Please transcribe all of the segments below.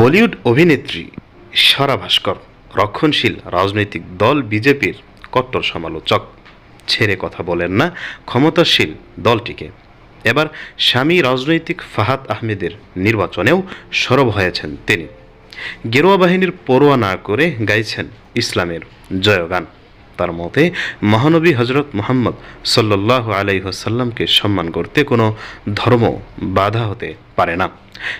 বলিউড অভিনেত্রী সারা ভাস্কর, রক্ষণশীল রাজনৈতিক দল বিজেপির কট্টর সমালোচক। ছেড়ে কথা বলেন না ক্ষমতাশীল দলটিকে। এবার স্বামী রাজনৈতিক ফাহাদ আহমেদের নির্বাচনেও সরব হয়েছেন তিনি। গেরুয়া বাহিনীর পরোয়া না করে গাইছেন ইসলামের জয়গান। তার মতে, মহানবী হজরত মোহাম্মদ সাল্লাহ আলাইহসাল্লামকে সম্মান করতে কোনো ধর্ম বাধা হতে পারে না।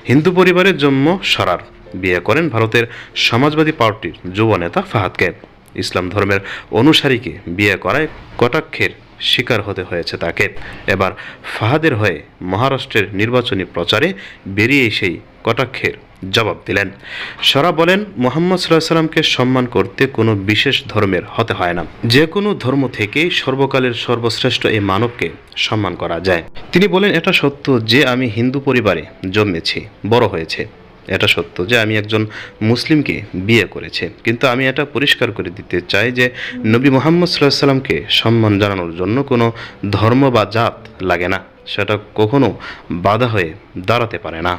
হিন্দু পরিবারের জন্ম সরার। বিয়ে করেন ভারতের সমাজবাদী পার্টির যুব নেতা ফাহাদকে। ইসলাম ধর্মের অনুসারীকে বিয়ে করায় কটাক্ষের শিকার হতে হয়েছে তাকে। এবার ফাহাদের হয়ে মহারাষ্ট্রের নির্বাচনী প্রচারে বেরিয়ে সেই কটাক্ষের জবাব দিলেন। সরা বলেন, মোহাম্মদ সাল্লাহ সাল্লামকে সম্মান করতে কোনো বিশেষ ধর্মের হতে হয় না। যে কোনো ধর্ম থেকেই সর্বকালের সর্বশ্রেষ্ঠ এই মানবকে সম্মান করা যায়। তিনি বলেন, এটা সত্য যে আমি হিন্দু পরিবারে জন্মেছি, বড় হয়েছে। এটা সত্য যে আমি একজন মুসলিমকে বিয়ে করেছি। কিন্তু আমি এটা পরিষ্কার করে দিতে চাই যে নবী মোহাম্মদ সাল্লাহ সাল্লামকে সম্মান জানানোর জন্য কোনো ধর্ম বা জাত লাগে না। সেটা কখনো বাধা হয়ে দাঁড়াতে পারে না।